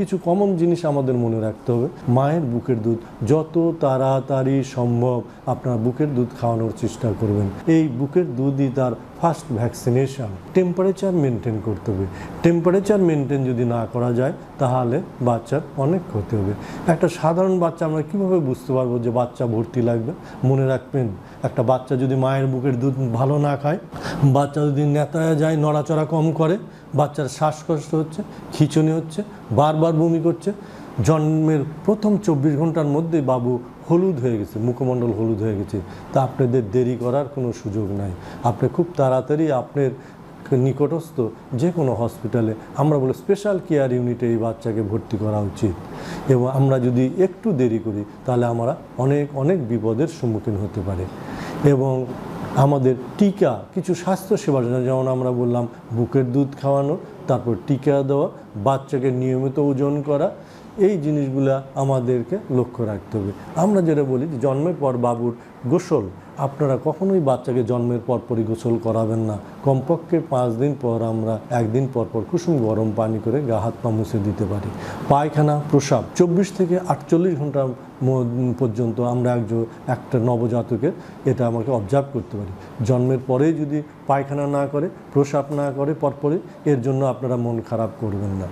কিছু কমন জিনিস আমাদের মনে রাখতে হবে। মায়ের বুকের দুধ, যত তাড়াতাড়ি সম্ভব আপনার বুকের দুধ খাওয়ানোর চেষ্টা করবেন। এই বুকের দুধই তার ফার্স্ট ভ্যাকসিনেশন টেম্পারেচার মেনটেন করতে হবে। টেম্পারেচার মেনটেন যদি না করা যায়, তাহলে বাচ্চার অনেক ক্ষতি হবে। একটা সাধারণ বাচ্চা আমরা কীভাবে বুঝতে পারব যে বাচ্চা ভর্তি লাগবে? মনে রাখবেন, একটা বাচ্চা যদি মায়ের বুকের দুধ ভালো না খায়, বাচ্চা যদি নেতায় যায়, নড়াচড়া কম করে বাচ্চার শ্বাসকষ্ট হচ্ছে, খিচুনি হচ্ছে, বারবার বমি করছে। জন্মের প্রথম চব্বিশ ঘণ্টার মধ্যেই বাবু হলুদ হয়ে গেছে, মুখমণ্ডল হলুদ হয়ে গেছে। তা আপনাদের দেরি করার কোনো সুযোগ নাই। আপনি খুব তাড়াতাড়ি আপনার নিকটস্থ যে কোনো হসপিটালে, আমরা বলি স্পেশাল কেয়ার ইউনিটে এই বাচ্চাকে ভর্তি করা উচিত। এবং আমরা যদি একটু দেরি করি, তাহলে আমরা অনেক অনেক বিপদের সম্মুখীন হতে পারে। এবং আমাদের টিকা, কিছু স্বাস্থ্য সেবা জন্য, যেমন আমরা বললাম, বুকের দুধ খাওয়ানো, তারপর টিকা দেওয়া, বাচ্চাকে নিয়মিত ওজন করা এই জিনিসগুলা আমাদেরকে লক্ষ্য রাখতে হবে। আমরা যেটা বলি যে জন্মের পর বাবুর গোসল। আপনারা কখনোই বাচ্চাকে জন্মের পর পরই গোসল করাবেন না। কমপক্ষে পাঁচ দিন পর আমরা একদিন পর পর কুসুম গরম পানি করে গা হাত পা মুছে দিতে পারি। পায়খানা, প্রসাব, চব্বিশ থেকে আটচল্লিশ ঘণ্টা পর্যন্ত আমরা একজন একটা নবজাতকের এটা আমাকে অবজার্ভ করতে পারি। জন্মের পরেই যদি পায়খানা না করে, প্রসাব না করে পরপরই, এর জন্য আপনারা মন খারাপ করবেন না।